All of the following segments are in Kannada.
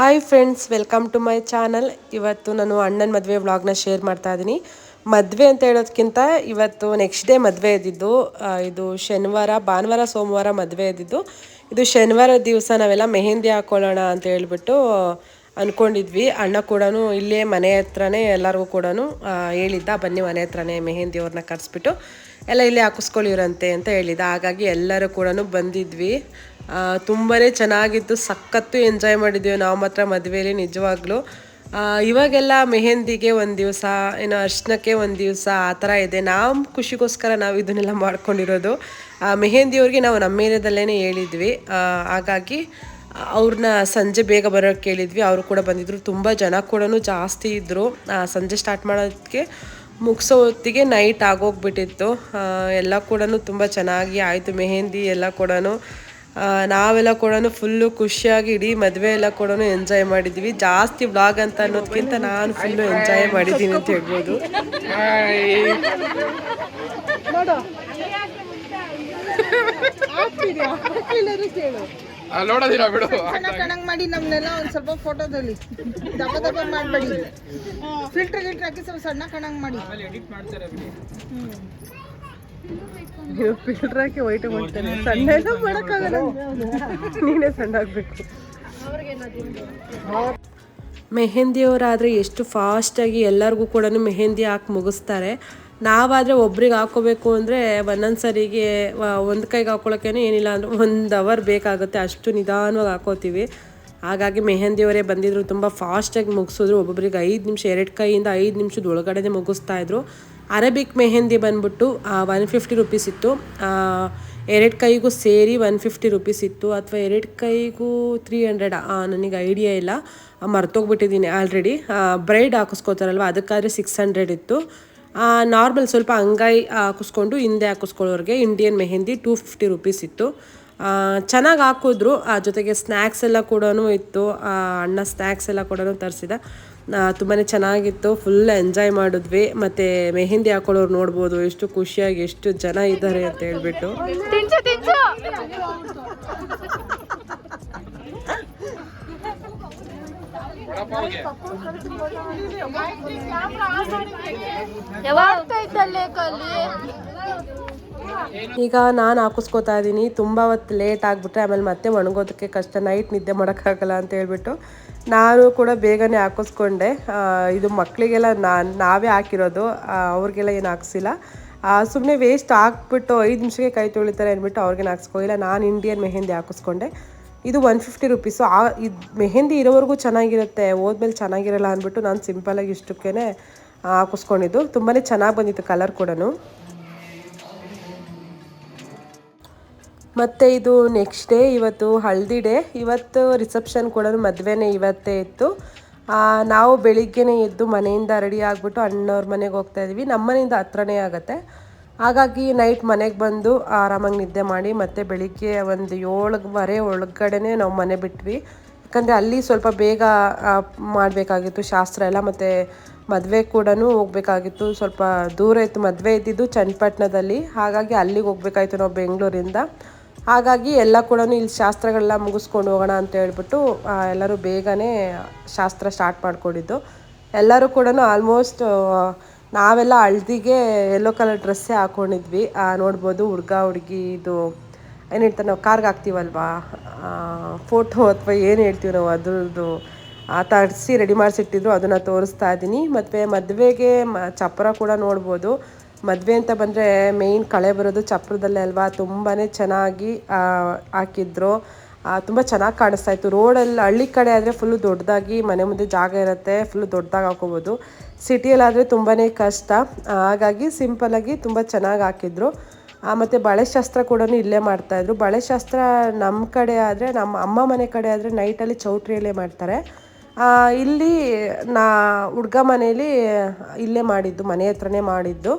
Hi friends welcome to my channel ಇವತ್ತು ನಾನು ಅಣ್ಣನ ಮದುವೆ ವ್ಲಾಗ್ನ ಶೇರ್ ಮಾಡ್ತಾ ಇದ್ದೀನಿ ಮದುವೆ ಅಂತ ಹೇಳೋದಕ್ಕಿಂತ ಇವತ್ತು ನೆಕ್ಸ್ಟ್ ಡೇ ಮದುವೆ ಇದ್ದಿದ್ದು ಇದು ಶನಿವಾರ, ಭಾನುವಾರ, ಸೋಮವಾರ ಮದುವೆ ಇದ್ದಿದ್ದು. ಇದು ಶನಿವಾರ ದಿವಸ ನಾವೆಲ್ಲ ಮೆಹಂದಿ ಹಾಕೊಳ್ಳೋಣ ಅಂತ ಹೇಳ್ಬಿಟ್ಟು ಅಂದ್ಕೊಂಡಿದ್ವಿ ಅಣ್ಣ ಕೂಡ ಇಲ್ಲೇ ಮನೆ ಹತ್ರನೇ ಎಲ್ಲರಿಗೂ ಕೂಡ ಹೇಳಿದ್ದ, ಬನ್ನಿ ಮನೆ ಹತ್ರನೇ ಮೆಹಂದಿ ಅವ್ರನ್ನ ಕರೆಸ್ಬಿಟ್ಟು, ಎಲ್ಲ ಇಲ್ಲೇ ಹಾಕಿಸ್ಕೊಳ್ಳಿರಂತೆ ಅಂತ ಹೇಳಿದ್ದ. ಹಾಗಾಗಿ ಎಲ್ಲರೂ ಕೂಡ ಬಂದಿದ್ವಿ. ತುಂಬಾ ಚೆನ್ನಾಗಿತ್ತು, ಸಖತ್ತು ಎಂಜಾಯ್ ಮಾಡಿದ್ವಿ ನಾವು ಮಾತ್ರ ಮದುವೆಯಲ್ಲಿ ನಿಜವಾಗ್ಲೂ. ಇವಾಗೆಲ್ಲ ಮೆಹಂದಿಗೆ ಒಂದು ದಿವಸ ಏನು ಅರ್ಶನಕ್ಕೆ ಒಂದು ದಿವಸ ಆ ಥರ ಇದೆ. ನಾವು ಖುಷಿಗೋಸ್ಕರ ನಾವು ಇದನ್ನೆಲ್ಲ ಮಾಡ್ಕೊಂಡಿರೋದು. ಮೆಹಂದಿಯವ್ರಿಗೆ ನಾವು ನಮ್ಮ ಏರಿಯಾದಲ್ಲೇ ಹೇಳಿದ್ವಿ. ಹಾಗಾಗಿ ಅವ್ರನ್ನ ಸಂಜೆ ಬೇಗ ಬರೋಕ್ಕೆ ಕೇಳಿದ್ವಿ ಅವರು ಕೂಡ ಬಂದಿದ್ದರು ತುಂಬ ಜನ ಕೂಡ ಜಾಸ್ತಿ ಇದ್ದರು ಸಂಜೆ ಸ್ಟಾರ್ಟ್ ಮಾಡೋದಕ್ಕೆ ಮುಗಿಸೋ ಹೊತ್ತಿಗೆ ನೈಟ್ ಆಗೋಗ್ಬಿಟ್ಟಿತ್ತು. ಎಲ್ಲ ಕೂಡ ತುಂಬ ಚೆನ್ನಾಗಿ ಆಯಿತು. ಮೆಹಂದಿ ಎಲ್ಲ ಕೂಡ ನಾವೆಲ್ಲ ಕೂಡ ಫುಲ್ಲು ಖುಷಿಯಾಗಿ ಇಡೀ ಮದುವೆ ಎಲ್ಲ ಕೂಡ ಎಂಜಾಯ್ ಮಾಡಿದ್ವಿ. ಜಾಸ್ತಿ ಬ್ಲಾಗ್ ಅಂತ ಅನ್ನೋದಕ್ಕಿಂತ ನಾನು ಫುಲ್ಲು ಎಂಜಾಯ್ ಮಾಡಿದ್ದೀನಿ ಅಂತ ಹೇಳ್ಬೋದು. ಬಿಡು. ಕಣಂಗ್ ಮಾಡಿ ನಮ್ನೆಲ್ಲ ಒಂದ್ ಸ್ವಲ್ಪ ಫೋಟೋದಲ್ಲಿ ದಪ್ಪ ದಪ್ಪ ಮಾಡ್ಬೇಡಿ. ಫಿಲ್ಟರ್ ಗಿಲ್ಟರ್ ಹಾಕಿ ಸ್ವಲ್ಪ ಸಣ್ಣ ಕಣಂಗ್ ಮಾಡಿ. ಫಿಲ್ಟರ್ ಹಾಕಿ ವೈಟ್ ಮಾಡ್ತಾನೆ. ಸಣ್ಣ ಎಲ್ಲ ಮಾಡೋಕ್ಕಾಗಲ್ಲ ನೀನೇ ಸಣ್ಣ ಆಗಬೇಕು. ಮೆಹೆಂದಿಯವರಾದರೆ ಎಷ್ಟು ಫಾಸ್ಟಾಗಿ ಎಲ್ಲರಿಗೂ ಕೂಡ ಮೆಹೆಂದಿ ಹಾಕಿ ಮುಗಿಸ್ತಾರೆ. ನಾವಾದರೆ ಒಬ್ರಿಗೆ ಹಾಕೋಬೇಕು ಅಂದರೆ ಒಂದೊಂದು ಸರಿಗೆ ಒಂದು ಕೈಗೆ ಹಾಕೊಳಕ್ಕೆನೇ ಏನಿಲ್ಲ ಅಂದರೆ ಒಂದು ಅವರ್ ಬೇಕಾಗುತ್ತೆ. ಅಷ್ಟು ನಿಧಾನವಾಗಿ ಹಾಕೋತೀವಿ. ಹಾಗಾಗಿ ಮೆಹೆಂದಿಯವರೇ ಬಂದಿದ್ರು ತುಂಬ ಫಾಸ್ಟಾಗಿ ಮುಗಿಸಿದ್ರು. ಒಬ್ಬೊಬ್ರಿಗೆ ಐದು ನಿಮಿಷ ಎರಡು ಕೈಯಿಂದ ಐದು ನಿಮಿಷದ ಒಳಗಡೆನೇ ಮುಗಿಸ್ತಾ ಇದ್ರು. ಅರೇಬಿಕ್ ಮೆಹೆಂದಿ ಬಂದ್ಬಿಟ್ಟು ಒನ್ ಫಿಫ್ಟಿ ರುಪೀಸ್ ಇತ್ತು ಎರಡು ಕೈಗೂ ಸೇರಿ ಒನ್ ಫಿಫ್ಟಿ ರುಪೀಸ್ ಇತ್ತು ಅಥವಾ ಎರಡು ಕೈಗೂ ತ್ರೀ ಹಂಡ್ರೆಡ್ ನನಗೆ ಐಡಿಯಾ ಇಲ್ಲ ಮರ್ತೋಗ್ಬಿಟ್ಟಿದ್ದೀನಿ ಆಲ್ರೆಡಿ ಬ್ರೈಡ್ ಹಾಕಿಸ್ಕೋತಾರಲ್ವ ಅದಕ್ಕಾದರೆ ಸಿಕ್ಸ್ ಹಂಡ್ರೆಡ್ ಇತ್ತು ನಾರ್ಮಲ್ ಸ್ವಲ್ಪ ಅಂಗೈ ಹಾಕಿಸ್ಕೊಂಡು ಹಿಂದೆ ಹಾಕಿಸ್ಕೊಳ್ಳೋರಿಗೆ Indian mehndi two fifty rupees ಇತ್ತು. ಚೆನ್ನಾಗಿ ಹಾಕಿದ್ರು. ಜೊತೆಗೆ ಸ್ನ್ಯಾಕ್ಸ್ ಎಲ್ಲ ಕೂಡ ಇತ್ತು. ಅಣ್ಣ ಸ್ನ್ಯಾಕ್ಸ್ ಎಲ್ಲ ಕೂಡ ತರಿಸಿದ. ತುಂಬಾ ಚೆನ್ನಾಗಿತ್ತು ಫುಲ್ ಎಂಜಾಯ್ ಮಾಡಿದ್ವಿ. ಮತ್ತೆ ಮೆಹಂದಿ ಹಾಕೊಳ್ಳೋರು ನೋಡ್ಬೋದು ಎಷ್ಟು ಖುಷಿಯಾಗಿ ಎಷ್ಟು ಜನ ಇದ್ದಾರೆ ಅಂತ ಹೇಳ್ಬಿಟ್ಟು. ಈಗ ನಾನು ಹಾಕಿಸ್ಕೋತಾ ಇದ್ದೀನಿ ತುಂಬ ಹೊತ್ತು ಲೇಟ್ ಆಗಿಬಿಟ್ರೆ ಆಮೇಲೆ ಮತ್ತೆ ಒಣಗೋದಕ್ಕೆ ಕಷ್ಟ. ನೈಟ್ ನಿದ್ದೆ ಮಾಡೋಕ್ಕಾಗಲ್ಲ ಅಂತ ಹೇಳ್ಬಿಟ್ಟು ನಾನು ಕೂಡ ಬೇಗನೆ ಹಾಕಿಸ್ಕೊಂಡೆ. ಇದು ಮಕ್ಕಳಿಗೆಲ್ಲ ನಾವೇ ಹಾಕಿರೋದು. ಅವ್ರಿಗೆಲ್ಲ ಏನು ಹಾಕ್ಸಿಲ್ಲ. ಸುಮ್ಮನೆ ವೇಸ್ಟ್ ಹಾಕ್ಬಿಟ್ಟು ಐದು ನಿಮಿಷಕ್ಕೆ ಕೈ ತೊಳಿತಾರೆ ಅಂದ್ಬಿಟ್ಟು ಅವ್ರಿಗೇನು ಇಲ್ಲ ನಾನು ಇಂಡಿಯನ್ ಮೆಹೆಂದಿ ಹಾಕಿಸ್ಕೊಂಡೆ. ಇದು ಒನ್ ಫಿಫ್ಟಿ ರುಪೀಸು ಆ, ಇದು ಮೆಹೆಂದಿ ಇರೋವರೆಗೂ ಚೆನ್ನಾಗಿರುತ್ತೆ. ಹೋದ್ಮೇಲೆ ಚೆನ್ನಾಗಿರಲ್ಲ ಅಂದ್ಬಿಟ್ಟು ನಾನು ಸಿಂಪಲಾಗಿ ಇಷ್ಟಕ್ಕೇ ಹಾಕಿಸ್ಕೊಂಡಿದ್ದು. ತುಂಬಾ ಚೆನ್ನಾಗಿ ಬಂದಿತ್ತು ಕಲರ್ ಕೂಡ ಮತ್ತು ಇದು ನೆಕ್ಸ್ಟ್ ಡೇ ಇವತ್ತು ಹಲ್ದಿ ಡೇ ಇವತ್ತು ರಿಸೆಪ್ಷನ್ ಕೂಡ ಮದುವೆನೇ ಇವತ್ತೇ ಇತ್ತು. ನಾವು ಬೆಳಿಗ್ಗೆನೇ ಎದ್ದು ಮನೆಯಿಂದ ರೆಡಿ ಆಗಿಬಿಟ್ಟು ಅಣ್ಣವ್ರ ಮನೆಗೆ ಹೋಗ್ತಾ ಇದ್ವಿ. ನಮ್ಮ ಮನೆಯಿಂದ ಹತ್ರನೇ ಆಗುತ್ತೆ. ಹಾಗಾಗಿ ನೈಟ್ ಮನೆಗೆ ಬಂದು ಆರಾಮಾಗಿ ನಿದ್ದೆ ಮಾಡಿ ಮತ್ತು ಬೆಳಿಗ್ಗೆ ಒಂದು ಏಳುವರೆ ಒಳಗಡೆನೇ ನಾವು ಮನೆ ಬಿಟ್ವಿ. ಯಾಕಂದರೆ ಅಲ್ಲಿ ಸ್ವಲ್ಪ ಬೇಗ ಮಾಡಬೇಕಾಗಿತ್ತು ಶಾಸ್ತ್ರ ಎಲ್ಲ. ಮತ್ತು ಮದುವೆ ಕೂಡ ಹೋಗಬೇಕಾಗಿತ್ತು. ಸ್ವಲ್ಪ ದೂರ ಇತ್ತು. ಮದುವೆ ಇದ್ದಿದ್ದು ಚನ್ನಪಟ್ಟಣದಲ್ಲಿ. ಹಾಗಾಗಿ ಅಲ್ಲಿಗೆ ಹೋಗ್ಬೇಕಾಯ್ತು ನಾವು ಬೆಂಗಳೂರಿಂದ. ಹಾಗಾಗಿ ಎಲ್ಲ ಕೂಡ ಇಲ್ಲಿ ಶಾಸ್ತ್ರಗಳೆಲ್ಲ ಮುಗಿಸ್ಕೊಂಡು ಹೋಗೋಣ ಅಂತ ಹೇಳ್ಬಿಟ್ಟು ಎಲ್ಲರೂ ಬೇಗನೆ ಶಾಸ್ತ್ರ ಸ್ಟಾರ್ಟ್ ಮಾಡಿಕೊಂಡಿದ್ದು. ಎಲ್ಲರೂ ಕೂಡ ಆಲ್ಮೋಸ್ಟ್ ನಾವೆಲ್ಲ ಹಳ್ದಿಗೆ ಯೆಲ್ಲೋ ಕಲರ್ ಡ್ರೆಸ್ಸೇ ಹಾಕ್ಕೊಂಡಿದ್ವಿ ನೋಡ್ಬೋದು ಹುಡ್ಗ, ಹುಡುಗಿ ಇದು, ಏನು ಹೇಳ್ತಾರೆ ನಾವು ಕಾರ್ಗೆ ಹಾಕ್ತೀವಲ್ವಾ? ಫೋಟೋ ಅಥವಾ ಏನು ಹೇಳ್ತೀವಿ ನಾವು, ಅದ್ರದ್ದು ತರಿಸಿ ರೆಡಿ ಮಾಡಿಸಿಟ್ಟಿದ್ರು, ಅದನ್ನು ತೋರಿಸ್ತಾ ಇದ್ದೀನಿ. ಮತ್ತು ಮದುವೆಗೆ ಮ ಚಪ್ಪರ ಕೂಡ ನೋಡ್ಬೋದು. ಮದುವೆ ಅಂತ ಬಂದರೆ ಮೇಯ್ನ್ ಕಳೆ ಬರೋದು ಚಪ್ರದಲ್ಲೇ ಅಲ್ವಾ? ತುಂಬಾ ಚೆನ್ನಾಗಿ ಹಾಕಿದ್ರು. ತುಂಬ ಚೆನ್ನಾಗಿ ಕಾಣಿಸ್ತಾ ಇತ್ತು. ರೋಡಲ್ಲಿ ಹಳ್ಳಿ ಕಡೆ ಆದರೆ ಫುಲ್ಲು ದೊಡ್ಡದಾಗಿ ಮನೆ ಮುಂದೆ ಜಾಗ ಇರುತ್ತೆ ಫುಲ್ಲು ದೊಡ್ಡದಾಗಿ ಹಾಕೋಬೋದು. ಸಿಟಿಯಲ್ಲಾದರೆ ತುಂಬಾ ಕಷ್ಟ. ಹಾಗಾಗಿ ಸಿಂಪಲಾಗಿ ತುಂಬ ಚೆನ್ನಾಗಿ ಹಾಕಿದ್ರು. ಮತ್ತು ಬಳೆಶಾಸ್ತ್ರ ಕೂಡ ಇಲ್ಲೇ ಮಾಡ್ತಾಯಿದ್ರು ಬಳೆಶಾಸ್ತ್ರ ನಮ್ಮ ಕಡೆ ಆದರೆ ನಮ್ಮ ಅಮ್ಮ ಮನೆ ಕಡೆ ಆದರೆ ನೈಟಲ್ಲಿ ಚೌಟ್ರಿಯಲ್ಲೇ ಮಾಡ್ತಾರೆ. ಇಲ್ಲಿ ನಾ, ಹುಡ್ಗ ಮನೇಲಿ ಇಲ್ಲೇ ಮಾಡಿದ್ದು, ಮನೆ ಹತ್ರನೇ ಮಾಡಿದ್ದು.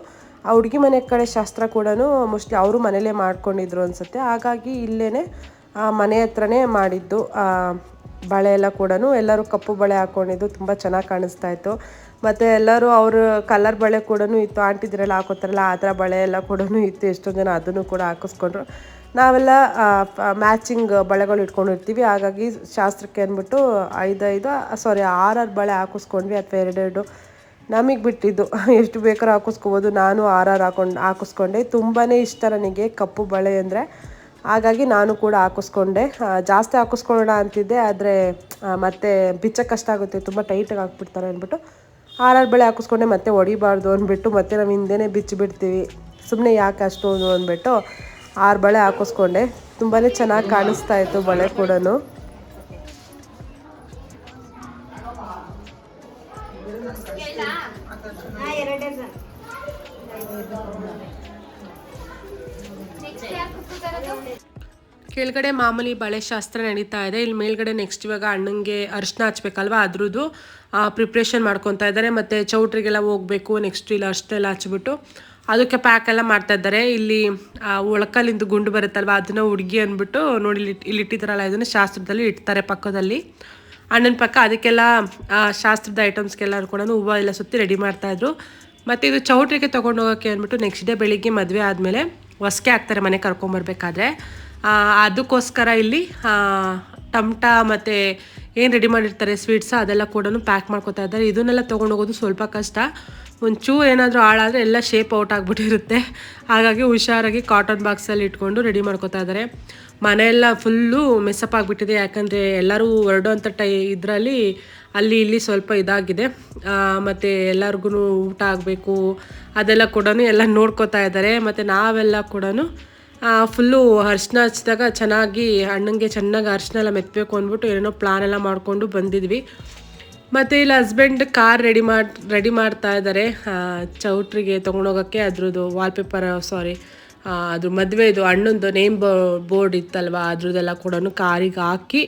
ಆ ಹುಡುಗಿ ಮನೆ ಕಡೆ ಶಾಸ್ತ್ರ ಕೂಡ ಮೋಸ್ಟ್ಲಿ ಅವರು ಮನೇಲೇ ಮಾಡ್ಕೊಂಡಿದ್ರು ಅನಿಸುತ್ತೆ. ಹಾಗಾಗಿ ಇಲ್ಲೇ ಮನೆ ಹತ್ರನೇ ಮಾಡಿದ್ದು. ಬಳೆ ಎಲ್ಲ ಕೂಡ ಎಲ್ಲರೂ ಕಪ್ಪು ಬಳೆ ಹಾಕ್ಕೊಂಡಿದ್ದು ತುಂಬ ಚೆನ್ನಾಗಿ ಕಾಣಿಸ್ತಾ ಇತ್ತು. ಮತ್ತು ಎಲ್ಲರೂ ಅವ್ರ ಕಲರ್ ಬಳೆ ಕೂಡ ಇತ್ತು. ಆಂಟಿದ್ರೆಲ್ಲ ಹಾಕೋತಾರಲ್ಲ, ಆ ಥರ ಬಳೆ ಎಲ್ಲ ಕೂಡ ಇತ್ತು. ಎಷ್ಟೊಂದು ಜನ ಅದನ್ನು ಕೂಡ ಹಾಕಿಸ್ಕೊಂಡ್ರು. ನಾವೆಲ್ಲ ಮ್ಯಾಚಿಂಗ್ ಬಳೆಗಳು ಇಟ್ಕೊಂಡಿರ್ತೀವಿ. ಹಾಗಾಗಿ ಶಾಸ್ತ್ರಕ್ಕೆ ಅಂದ್ಬಿಟ್ಟು ಐದೈದು ಸಾರಿ ಆರಾರು ಬಳೆ ಹಾಕಿಸ್ಕೊಂಡ್ವಿ, ಅಥವಾ ಎರಡೆರಡು. ನಮಗೆ ಬಿಟ್ಟಿದ್ದು. ಎಷ್ಟು ಬೇಕಾದ್ರೂ ಹಾಕಿಸ್ಕೋಬೋದು. ನಾನು ಆರ್ ಆರ್ ಹಾಕೊಂಡು, ಹಾಕಿಸ್ಕೊಂಡೆ. ತುಂಬಾ ಇಷ್ಟ ನನಗೆ ಕಪ್ಪು ಬಳೆ ಅಂದರೆ. ಹಾಗಾಗಿ ನಾನು ಕೂಡ ಹಾಕಿಸ್ಕೊಂಡೆ. ಜಾಸ್ತಿ ಹಾಕಿಸ್ಕೊಳ್ಳೋಣ ಅಂತಿದ್ದೆ. ಆದರೆ ಮತ್ತೆ ಬಿಚ್ಚ ಕಷ್ಟ ಆಗುತ್ತೆ. ತುಂಬ ಟೈಟಾಗಿ ಹಾಕ್ಬಿಡ್ತಾರೆ ಅಂದ್ಬಿಟ್ಟು ಆರ್ ಬಳೆ ಹಾಕಿಸ್ಕೊಂಡೆ. ಮತ್ತೆ ಹೊಡಿಬಾರ್ದು ಅಂದ್ಬಿಟ್ಟು ಮತ್ತೆ ನಾವು ಹಿಂದೆ ಬಿಚ್ಚಿಬಿಡ್ತೀವಿ ಸುಮ್ಮನೆ ಯಾಕೆ ಅಷ್ಟೊಂದು ಅಂದ್ಬಿಟ್ಟು ಆರು ಬಳೆ ಹಾಕಿಸ್ಕೊಂಡೆ. ತುಂಬಾ ಚೆನ್ನಾಗಿ ಕಾಣಿಸ್ತಾ ಇತ್ತು ಬಳೆ ಕೂಡ ಕೆಳಗಡೆ ಮಾಮೂಲಿ ಬಳೆ ಶಾಸ್ತ್ರ ನಡೀತಾ ಇದೆ. ಇಲ್ಲಿ ಮೇಲ್ಗಡೆ ನೆಕ್ಸ್ಟ್ ಇವಾಗ ಅಣ್ಣಂಗೆ ಅರ್ಶಿನ ಹಚ್ಬೇಕಲ್ವಾ ಅದ್ರದ್ದು ಪ್ರಿಪ್ರೇಷನ್ ಮಾಡ್ಕೊತಾ ಇದ್ದಾರೆ. ಮತ್ತು ಚೌಟ್ರಿಗೆಲ್ಲ ಹೋಗಬೇಕು ನೆಕ್ಸ್ಟ್ ಇಲ್ಲಿ ಅರ್ಶಿನ ಎಲ್ಲ ಹಚ್ಬಿಟ್ಟು ಅದಕ್ಕೆ ಪ್ಯಾಕ್ ಎಲ್ಲ ಮಾಡ್ತಾ ಇದ್ದಾರೆ. ಇಲ್ಲಿ ಒಳಕಲ್ಲಿಂದು ಗುಂಡು ಬರುತ್ತಲ್ವ, ಅದನ್ನ ಹುಡುಗಿ ಅಂದ್ಬಿಟ್ಟು ನೋಡಿ, ಇಲ್ಲಿ ಇಲ್ಲಿ ಇಟ್ಟಿದ್ದಾರಲ್ಲ, ಇದನ್ನು ಶಾಸ್ತ್ರದಲ್ಲಿ ಇಡ್ತಾರೆ ಪಕ್ಕದಲ್ಲಿ. ಅಣ್ಣನ ಪಕ್ಕ ಅದಕ್ಕೆಲ್ಲ ಶಾಸ್ತ್ರದ ಐಟಮ್ಸ್ಗೆಲ್ಲರೂ ಕೂಡ ಹೂವು ಎಲ್ಲ ಸುತ್ತಿ ರೆಡಿ ಮಾಡ್ತಾಯಿದ್ರು ಮತ್ತು ಇದು ಚೌಟ್ರಿಗೆ ತೊಗೊಂಡು ಹೋಗೋಕ್ಕೆ ಅಂದ್ಬಿಟ್ಟು ನೆಕ್ಸ್ಟ್ ಡೇ ಬೆಳಿಗ್ಗೆ ಮದುವೆ ಆದಮೇಲೆ ಹೊಸ್ಕೆ ಹಾಕ್ತಾರೆ ಮನೆ ಕರ್ಕೊಂಬರ್ಬೇಕಾದ್ರೆ. ಅದಕ್ಕೋಸ್ಕರ ಇಲ್ಲಿ ಟಮಟ ಮತ್ತು ಏನು ರೆಡಿ ಮಾಡಿರ್ತಾರೆ ಸ್ವೀಟ್ಸ ಅದೆಲ್ಲ ಕೂಡ ಪ್ಯಾಕ್ ಮಾಡ್ಕೊತಾ ಇದ್ದಾರೆ. ಇದನ್ನೆಲ್ಲ ತೊಗೊಂಡೋಗೋದು ಸ್ವಲ್ಪ ಕಷ್ಟ. ಒಂಚೂರು ಏನಾದರೂ ಹಾಳಾದರೆ ಎಲ್ಲ ಶೇಪ್ ಔಟ್ ಆಗಿಬಿಟ್ಟಿರುತ್ತೆ. ಹಾಗಾಗಿ ಹುಷಾರಾಗಿ ಕಾಟನ್ ಬಾಕ್ಸಲ್ಲಿ ಇಟ್ಕೊಂಡು ರೆಡಿ ಮಾಡ್ಕೊತಾ ಇದ್ದಾರೆ. ಮನೆಯೆಲ್ಲ ಫುಲ್ಲು ಮೆಸ್ಸಪ್ ಆಗಿಬಿಟ್ಟಿದೆ. ಯಾಕಂದರೆ ಎಲ್ಲರೂ ಹೊರಡುವಂಥ ಟೈ, ಇದರಲ್ಲಿ ಅಲ್ಲಿ ಇಲ್ಲಿ ಸ್ವಲ್ಪ ಇದಾಗಿದೆ. ಮತ್ತು ಎಲ್ಲರಿಗೂ ಊಟ ಆಗಬೇಕು. ಅದೆಲ್ಲ ಕೂಡ ಎಲ್ಲ ನೋಡ್ಕೋತಾ ಇದ್ದಾರೆ. ಮತ್ತು ನಾವೆಲ್ಲ ಕೂಡ ಫುಲ್ಲು ಅರ್ಶಿನ ಹಚ್ಚಿದಾಗ ಚೆನ್ನಾಗಿ ಅಣ್ಣಂಗೆ ಚೆನ್ನಾಗಿ ಅರ್ಶಿನ ಎಲ್ಲ ಮೆತ್ತಬೇಕು ಅಂದ್ಬಿಟ್ಟು ಏನೇನೋ ಪ್ಲಾನ್ ಎಲ್ಲ ಮಾಡಿಕೊಂಡು ಬಂದಿದ್ವಿ. ಮತ್ತು ಇಲ್ಲಿ ಹಸ್ಬೆಂಡ್ ಕಾರ್ ರೆಡಿ ಮಾಡಿ ರೆಡಿ ಮಾಡ್ತಾ ಇದ್ದಾರೆ. ಚೌಟ್ರಿಗೆ ತೊಗೊಂಡೋಗೋಕ್ಕೆ ಅದ್ರದ್ದು ವಾಲ್ಪೇಪರ್ ಸಾರಿ ಅದ್ರ ಮದುವೆದು ಅಣ್ಣಂದು ನೇಮ್ ಬೋರ್ಡ್ ಇತ್ತಲ್ವ, ಅದ್ರದ್ದೆಲ್ಲ ಕೂಡ ಕಾರಿಗೆ ಹಾಕಿ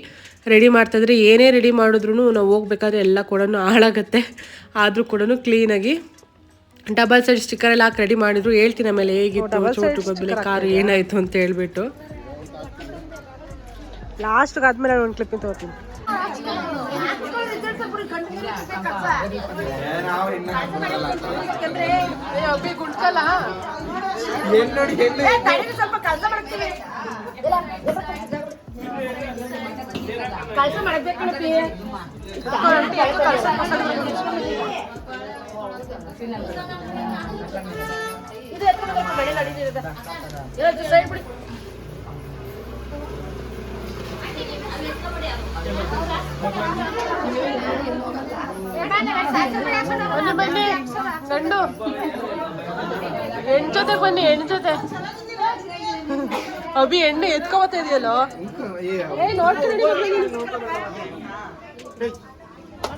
ರೆಡಿ ಮಾಡ್ತಾಯಿದ್ರೆ ಏನೇ ರೆಡಿ ಮಾಡಿದ್ರು ನಾವು ಹೋಗ್ಬೇಕಾದ್ರೆ ಎಲ್ಲ ಕೂಡ ಹಾಳಾಗತ್ತೆ. ಆದರೂ ಕೂಡ ಕ್ಲೀನಾಗಿ ಡಬಲ್ ಸೈಡ್ ಸ್ಟಿಕ್ಕರ್ ಎಲ್ಲ ಹಾಕಿ ರೆಡಿ ಮಾಡಿದ್ರು. ಹೇಳ್ತೀನಿ ಆಮೇಲೆ ಹೇಗಿತ್ತು ಚೋಟು ಗೊಬ್ಬಲೆ ಕಾರು ಏನಾಯ್ತು ಅಂತ ಹೇಳ್ಬಿಟ್ಟು. ಲಾಸ್ಟ್ ಆದ್ಮೇಲೆ ಒಂದು ಕ್ಲಿಪ್ ತಗೋತೀನಿ. ಬನ್ನಿ ಬನ್ನಿ ಗಂಡು ಹೆಣ್ ಜೊತೆ ಬನ್ನಿ ಹೆಣ್ ಜೊತೆ ಅಭಿ ಎಣ್ಣೆ ಎತ್ಕೋಬತ್ತಾ ಇದೆಯಲ್ಲೋ ನೋಡ್ತೀನಿ.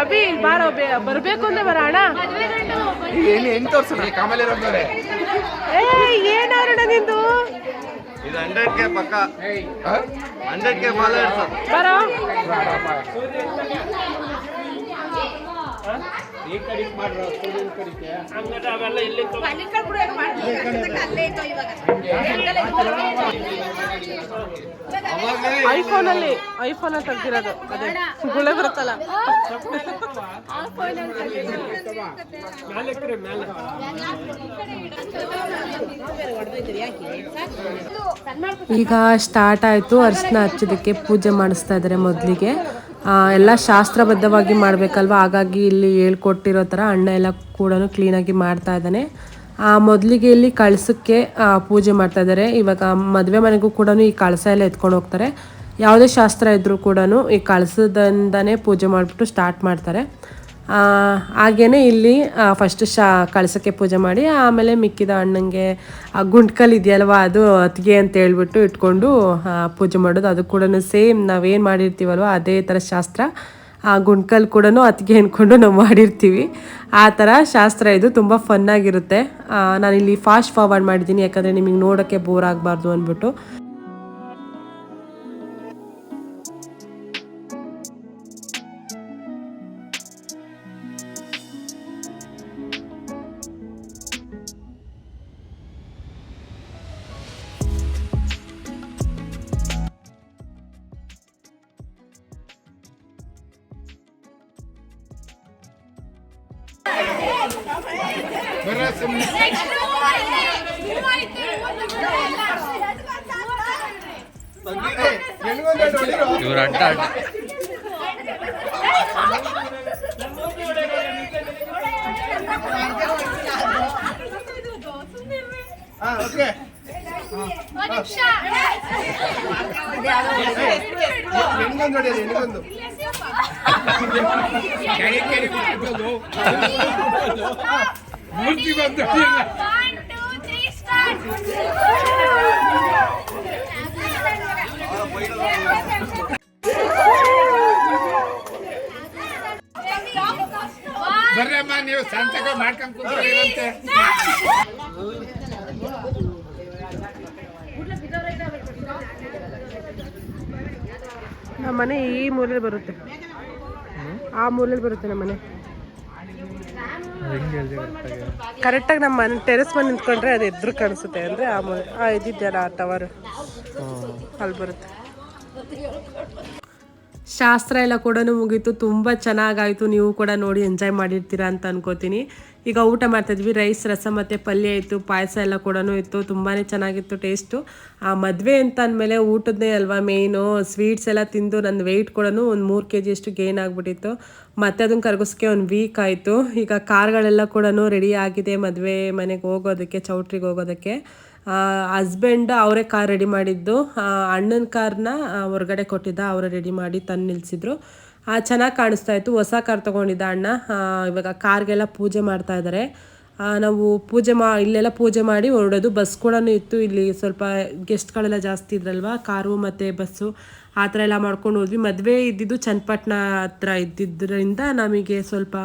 ಅಭಿ ಬಾರೋ ಬೇ ಬರ್ಬೇಕು ಅಂದ್ರೆ ಬರೋಣ? ಏನು ಕಾಮಲಿ ಏ ಏನಾರಣ ನಿಂದು? ಇದು ಹಂಡ್ರೆಡ್ ಕೆ ಪಕ್ಕ. ಹಂಡ್ರೆಡ್ ಕೆ ಫಾಲೋವರ್ಸ್ ಬರೋ. ಈ ಕಡಿಕ್ ಮಾಡ್ರ ಸೂರ್ಯನ ಕಡಿಕೆ ಹಂಗಾದ್ರೆ ಅವೆಲ್ಲ ಇಲ್ಲಿ ಐಫೋನ್ ಅಲ್ಲಿ ಐಫೋನ್ ಅಲ್ಲಿ ತೆಗ್ದಿರೋದು. ಅದೇ ಗುಳೆ ಬರುತ್ತಲ್ಲ. ಈಗ ಸ್ಟಾರ್ಟ್ ಆಯಿತು ಅರ್ಶನ ಹಚ್ಚೋದಕ್ಕೆ ಪೂಜೆ ಮಾಡಿಸ್ತಾ ಇದ್ದಾರೆ ಮೊದಲಿಗೆ. ಎಲ್ಲ ಶಾಸ್ತ್ರಬದ್ಧವಾಗಿ ಮಾಡಬೇಕಲ್ವ? ಹಾಗಾಗಿ ಇಲ್ಲಿ ಹೇಳ್ಕೊಟ್ಟಿರೋ ಥರ ಅಣ್ಣ ಎಲ್ಲ ಕೂಡ ಕ್ಲೀನಾಗಿ ಮಾಡ್ತಾ ಇದ್ದಾನೆ. ಮೊದಲಿಗೆ ಇಲ್ಲಿ ಕಳಸಕ್ಕೆ ಪೂಜೆ ಮಾಡ್ತಾ ಇದ್ದಾರೆ. ಇವಾಗ ಮದುವೆ ಮನೆಗೂ ಕೂಡ ಈ ಕಳಸ ಎಲ್ಲ ಎತ್ಕೊಂಡು ಹೋಗ್ತಾರೆ. ಯಾವುದೇ ಶಾಸ್ತ್ರ ಇದ್ದರೂ ಕೂಡ ಈ ಕಳಸದಿಂದನೇ ಪೂಜೆ ಮಾಡಿಬಿಟ್ಟು ಸ್ಟಾರ್ಟ್ ಮಾಡ್ತಾರೆ. ಆ, ಹಾಗೇನೆ ಇಲ್ಲಿ ಫಸ್ಟ್ ಶಾ ಕಳಸಕ್ಕೆ ಪೂಜೆ ಮಾಡಿ ಆಮೇಲೆ ಮಿಕ್ಕಿದ ಅಣ್ಣಂಗೆ ಆ ಗುಂಡ್ಕಲ್ ಇದೆಯಲ್ವ ಅದು ಅತ್ತಿಗೆ ಅಂತ ಹೇಳ್ಬಿಟ್ಟು ಇಟ್ಕೊಂಡು ಪೂಜೆ ಮಾಡೋದು. ಅದು ಕೂಡ ಸೇಮ್ ನಾವೇನು ಮಾಡಿರ್ತೀವಲ್ವ ಅದೇ ಥರ ಶಾಸ್ತ್ರ. ಆ ಗುಂಡ್ಕಲ್ ಕೂಡ ಅತ್ತಿಗೆ ಅಂದ್ಕೊಂಡು ನಾವು ಮಾಡಿರ್ತೀವಿ. ಆ ಥರ ಶಾಸ್ತ್ರ ಇದು ತುಂಬ ಫನ್ನಾಗಿರುತ್ತೆ ನಾನಿಲ್ಲಿ ಫಾಸ್ಟ್ ಫಾರ್ವರ್ಡ್ ಮಾಡಿದ್ದೀನಿ ಯಾಕಂದರೆ ನಿಮಗೆ ನೋಡೋಕ್ಕೆ ಬೋರ್ ಆಗಬಾರ್ದು ಅಂದ್ಬಿಟ್ಟು. ಇವ್ರ ಅಡ್ಡ ಅಡ್ಡ. ಓಕೆ. ಹೆಣ್ಗೊಂದು ನೋಡಿ ಹೆಣ್ಗೊಂದು. ಮೂರ್ತಿ ಬಂದು ಬರ್ರಮ್ಮ, ನೀವು ಸಂತಕ ಮಾಡ್ಕೊಂಡ್ ಕೂತ್ಕೊಂಡಿರಂತೆ ನಮ್ಮ ಮನೆ ಈ ಮೂಲೆಯಲ್ಲಿ ಬರುತ್ತೆ. ಆ ಮೂಲೆಯಲ್ಲಿ ಬರುತ್ತೆ ನಮ್ಮ ಮನೆ ಕರೆಕ್ಟಾಗಿ. ನಮ್ಮ ಮನೆ ಟೆರೆಸ್ ಮನೆ ನಿಂತ್ಕೊಂಡ್ರೆ ಅದು ಎದುರು ಕಾಣಿಸುತ್ತೆ ಅಂದರೆ ಆ ಆ ಆ ಟವರ್ ಅಲ್ಲಿ ಬರುತ್ತೆ. ಶಾಸ್ತ್ರ ಎಲ್ಲ ಕೂಡ ಮುಗೀತು. ತುಂಬ ಚೆನ್ನಾಗಾಯಿತು. ನೀವು ಕೂಡ ನೋಡಿ ಎಂಜಾಯ್ ಮಾಡಿರ್ತೀರಾ ಅಂತ ಅನ್ಕೋತೀನಿ. ಈಗ ಊಟ ಮಾಡ್ತಾಯಿದ್ವಿ ರೈಸ್, ರಸ ಮತ್ತು ಪಲ್ಯ ಇತ್ತು. ಪಾಯಸ ಎಲ್ಲ ಕೂಡ ಇತ್ತು. ತುಂಬಾ ಚೆನ್ನಾಗಿತ್ತು ಟೇಸ್ಟು. ಆ ಮದುವೆ ಅಂತ ಅಂದಮೇಲೆ ಊಟದ್ದೇ ಅಲ್ವಾ ಮೇಯ್ನು ಸ್ವೀಟ್ಸ್ ಎಲ್ಲ ತಿಂದು ನನ್ನ ವೆಯ್ಟ್ ಕೂಡ ಒಂದು ಮೂರು ಕೆ ಜಿಯಷ್ಟು ಗೇನ್ ಆಗಿಬಿಟ್ಟಿತ್ತು. ಮತ್ತೆ ಅದನ್ನು ಕರಗಿಸ್ಕೆ ಒಂದು ವೀಕ್ ಆಯಿತು. ಈಗ ಕಾರ್ಗಳೆಲ್ಲ ಕೂಡ ರೆಡಿ ಆಗಿದೆ ಮದುವೆ ಮನೆಗೆ ಹೋಗೋದಕ್ಕೆ, ಚೌಟ್ರಿಗೆ ಹೋಗೋದಕ್ಕೆ. ಹಸ್ಬೆಂಡ್ ಅವರೇ ಕಾರ್ ರೆಡಿ ಮಾಡಿದ್ದು. ಅಣ್ಣನ ಕಾರ್ನ ಹೊರಗಡೆ ಕೊಟ್ಟಿದ್ದ. ಅವರೇ ರೆಡಿ ಮಾಡಿ ತಂದು ನಿಲ್ಲಿಸಿದ್ರು ಚೆನ್ನಾಗಿ ಕಾಣಿಸ್ತಾ ಇತ್ತು. ಹೊಸ ಕಾರ್ ತೊಗೊಂಡಿದ್ದ ಅಣ್ಣ. ಆ, ಇವಾಗ ಕಾರ್ಗೆಲ್ಲ ಪೂಜೆ ಮಾಡ್ತಾ ಇದ್ದಾರೆ ನಾವು ಪೂಜೆ ಮಾ ಇಲ್ಲೆಲ್ಲ ಪೂಜೆ ಮಾಡಿ ಹೊರಡೋದು. ಬಸ್ ಕೂಡ ಇತ್ತು. ಇಲ್ಲಿ ಸ್ವಲ್ಪ ಗೆಸ್ಟ್ಗಳೆಲ್ಲ ಜಾಸ್ತಿ ಇದ್ರಲ್ವ? ಕಾರು ಮತ್ತು ಬಸ್ಸು. ಆ ಥರ ಎಲ್ಲ ಮಾಡ್ಕೊಂಡು ಹೋದ್ವಿ. ಮದುವೆ ಇದ್ದಿದ್ದು ಚನ್ನಪಟ್ಟಣ ಹತ್ರ ಇದ್ದಿದ್ದರಿಂದ ನಮಗೆ ಸ್ವಲ್ಪ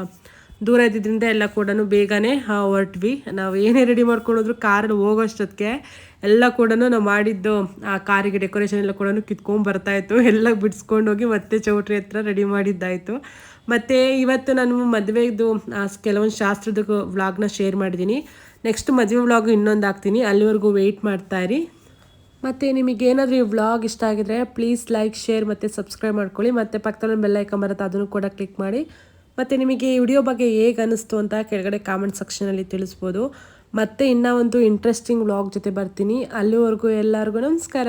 ದೂರ ಇದ್ದಿದ್ದರಿಂದ ಎಲ್ಲ ಕೂಡ ಬೇಗನೆ ಆ, ಹೊರಟ್ವಿ. ನಾವು ಏನೇ ರೆಡಿ ಮಾಡ್ಕೊಂಡೋದ್ರು ಕಾರಲ್ಲಿ ಹೋಗೋಷ್ಟೊತ್ತಿಗೆ ಎಲ್ಲ ಕೂಡ ನಾವು ಮಾಡಿದ್ದು, ಆ ಕಾರಿಗೆ ಡೆಕೋರೇಷನ್ ಎಲ್ಲ ಕೂಡ ಕಿತ್ಕೊಂಡು ಇತ್ತು. ಎಲ್ಲ ಬಿಡಿಸ್ಕೊಂಡು ಹೋಗಿ ಮತ್ತೆ ಚೌಟ್ರಿ ಹತ್ರ ರೆಡಿ ಮಾಡಿದ್ದಾಯಿತು. ಮತ್ತು ಇವತ್ತು ನಾನು ಮದುವೆದು ಕೆಲವೊಂದು ಶಾಸ್ತ್ರದ ವ್ಲಾಗ್ನ ಶೇರ್ ಮಾಡಿದ್ದೀನಿ ನೆಕ್ಸ್ಟ್ ಮದುವೆ ವ್ಲಾಗ್ ಇನ್ನೊಂದು ಹಾಕ್ತೀನಿ. ಅಲ್ಲಿವರೆಗೂ ವೆಯ್ಟ್ ಮಾಡ್ತಾ ಇರಿ. ಮತ್ತು ನಿಮಗೇನಾದರೂ ಈ ವ್ಲಾಗ್ ಇಷ್ಟ ಆಗಿದ್ರೆ ಪ್ಲೀಸ್ ಲೈಕ್ ಶೇರ್ ಮತ್ತು ಸಬ್ಸ್ಕ್ರೈಬ್ ಮಾಡ್ಕೊಳ್ಳಿ. ಮತ್ತು ಪಕ್ಕದಲ್ಲಿ ಬೆಲ್ ಐಕನ್ ಬರುತ್ತೆ, ಅದನ್ನು ಕೂಡ ಕ್ಲಿಕ್ ಮಾಡಿ. ಮತ್ತು ನಿಮಗೆ ಈ ವಿಡಿಯೋ ಬಗ್ಗೆ ಹೇಗೆ ಅನ್ನಿಸ್ತು ಅಂತ ಕೆಳಗಡೆ ಕಾಮೆಂಟ್ ಸೆಕ್ಷನಲ್ಲಿ ತಿಳಿಸ್ಬೋದು. ಮತ್ತೆ ಇನ್ನೂ ಒಂದು ಇಂಟ್ರೆಸ್ಟಿಂಗ್ ವ್ಲಾಗ್ ಜೊತೆ ಬರ್ತೀನಿ. ಅಲ್ಲಿವರೆಗೂ ಎಲ್ಲರಿಗೂ ನಮಸ್ಕಾರ.